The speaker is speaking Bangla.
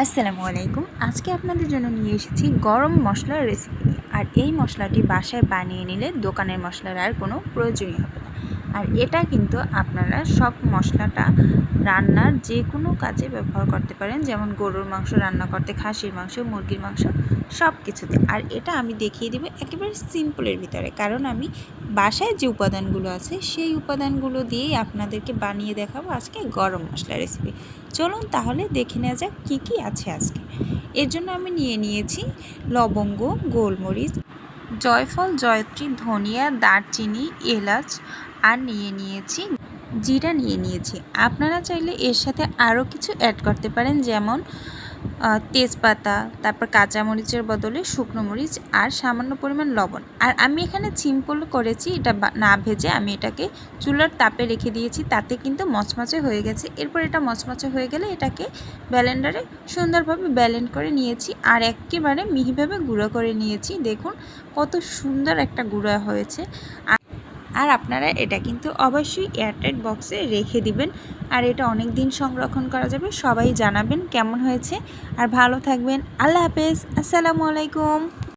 আসসালামু আলাইকুম। আজকে আপনাদের জন্য নিয়ে এসেছি গরম মশলার রেসিপি আর এই মশলাটি বাসায় বানিয়ে নিলে দোকানের মশলার আর কোনো প্রয়োজনই হবে না। আর এটা কিন্তু আপনারা সব মশলাটা রান্নার যে কোনো কাজে ব্যবহার করতে পারেন। যেমন গরুর মাংস রান্না করতে, খাসির মাংস, মুরগির মাংস সব কিছুতে আর এটা আমি দেখিয়ে দেবো একেবারে সিম্পলের ভিতরে। কারণ আমি বাসায় যে উপাদানগুলো আছে, সেই উপাদানগুলো দিয়েই আপনাদেরকে বানিয়ে দেখাবো আজকে গরম মশলা রেসিপি চলুন তাহলে দেখে নেওয়া যাক কী কী আছে আজকে। এর জন্য আমি নিয়ে নিয়েছি লবঙ্গ, গোলমরিচ জয়ফল, জয়ত্রী, ধনিয়া, দারচিনি, এলাচ আর নিয়ে নিয়েছি, জিরা নিয়ে নিয়েছি। আপনারা চাইলে এর সাথে আরও কিছু অ্যাড করতে পারেন, যেমন তেজপাতা, তারপর কাঁচামরিচের বদলে শুকনো মরিচ আর সামান্য পরিমাণ লবণ। আর আমি এখানে সিম্পল করেছি, এটা না ভেজে আমি এটাকে চুলার তাপে রেখে দিয়েছি, তাতে কিন্তু মচমচে হয়ে গেছে। এরপর এটা মচমচে হয়ে গেলে এটাকে ব্যালেন্ডারে সুন্দরভাবে ব্যালেন্ড করে নিয়েছি আর একেবারে মিহিভাবে গুঁড়ো করে নিয়েছি। দেখুন কত সুন্দর একটা গুঁড়া হয়েছে। আর- আর আপনারা এটা কিন্তু অবশ্যই এয়ারটাইট বক্সে রেখে দিবেন। আর এটা অনেক দিন সংরক্ষণ করা যাবে, সবাই জানাবেন কেমন হয়েছে। আর ভালো থাকবেন, আল্লাহ হাফেজ, আসসালামু আলাইকুম।